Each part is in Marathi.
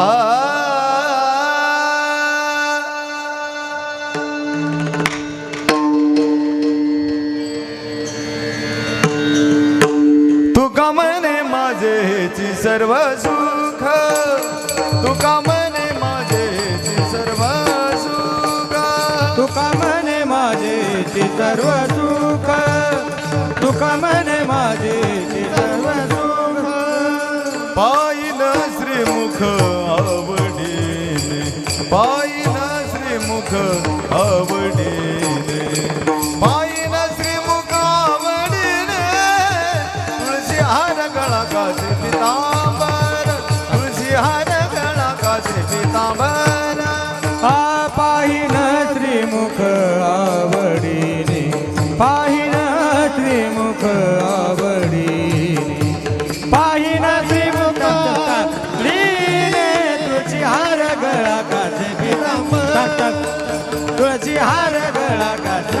तुका म्हणे माझेची सर्व सुख? तुका म्हणे माझेची सर्व सुख? तुका म्हणे माझेची सर्व सुख? तुका म्हणे माझेची हार गळा काचे पितांबर तुळशी हार गळा काचे पितांबर. हा पाहिन श्रीमुख आवडीने पाहिन श्रीमुख आवडीने. पाहिन श्रीमुख आवडीने तुळशी हार गळा काचे पितांबर. तुळशी हार गळा काचे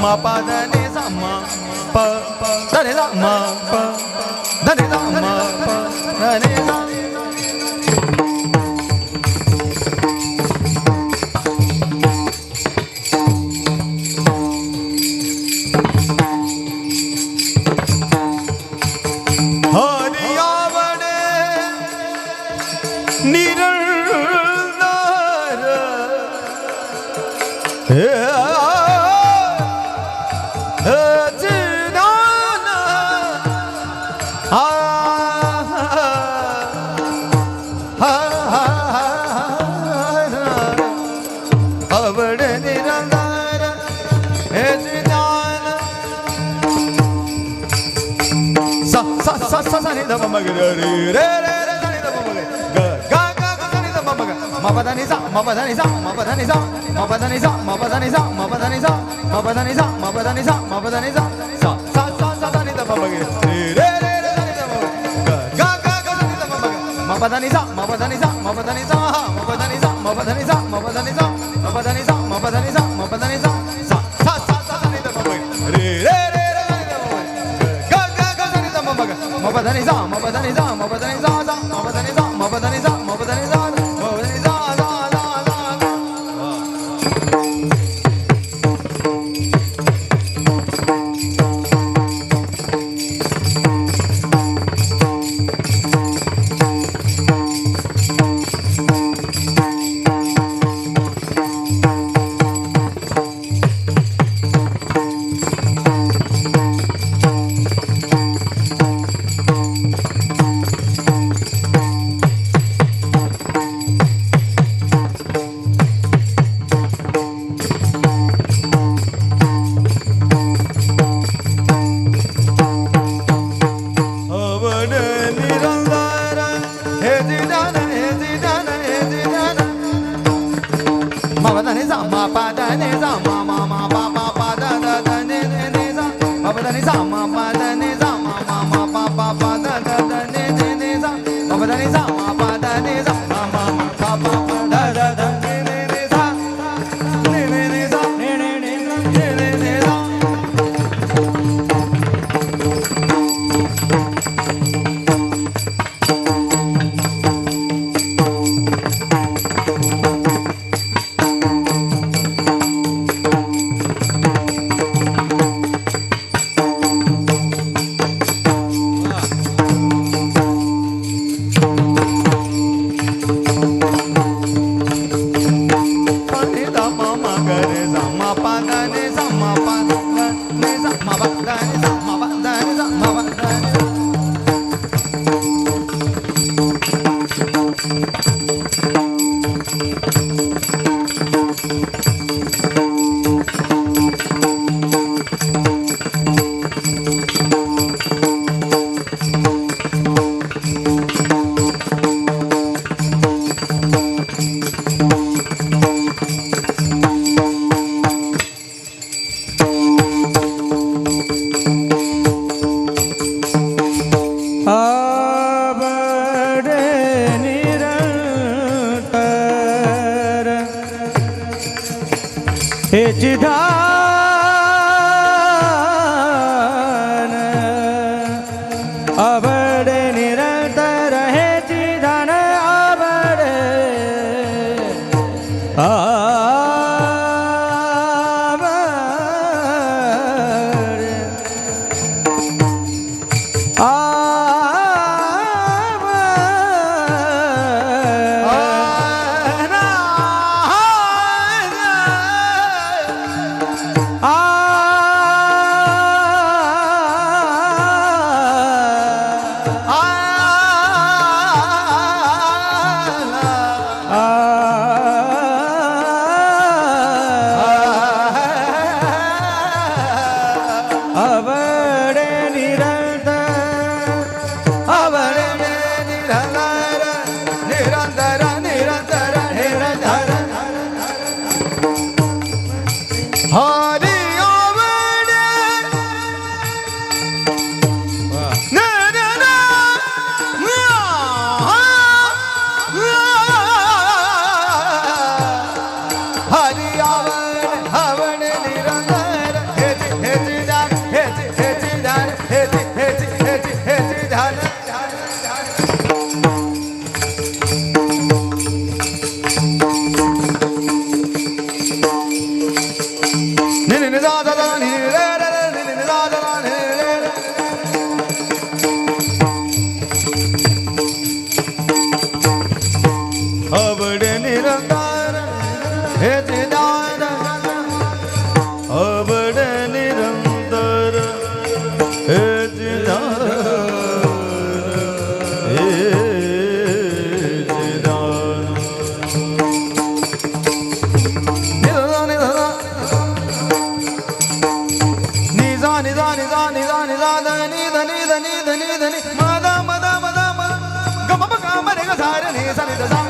సమ్మ పదని సమ్మ ప దని సమ్మ ప దని సమ్మ ప దని gari re re re sa ni da ma ma ga ga ga ma ma ga ma pa da ma pa da ma pa da ma pa da ma pa da ma pa da ma pa da sa sa sa sa sa sa sa da ni da ma ma ga ma ma ga 等你上宝宝等你上宝宝等 ராஜா sama pa ga ne sama pa ga ne sama pa ga ne sama এ চিধা 在你的浪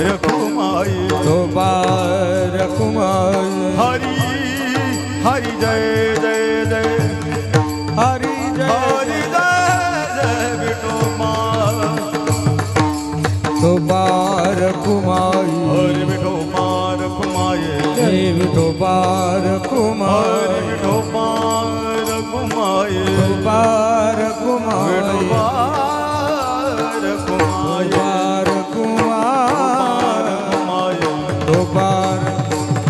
રઘુમાઈ ગોપાલ રઘુમાઈ હરી હરી જય જય જય હરી જય હરી જય જય વિઠોમાં ગોપાલ રઘુમાઈ હરી વિઠોમાં રઘુમાય જય વિઠોપાલ રઘુમાય હરી વિઠોપાલ રઘુમાય ગોપાલ ધોપાર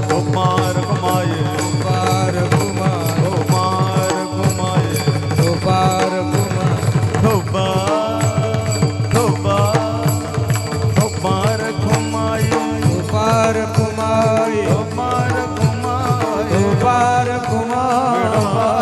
ધોપાર કમાય ધોપાર કુમાર ધોપાર કમાય ધોપાર કુમાર ધોપાર ધોપાર ધોપાર કમાય ધોપાર કમાય ધોપાર કમાય ધોપાર કમાય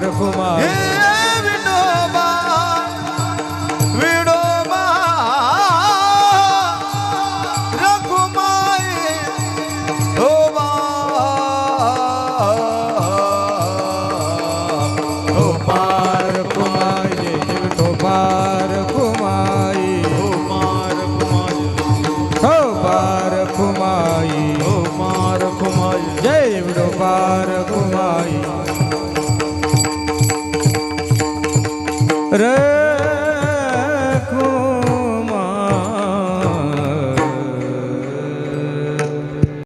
Perfumado. Yeah.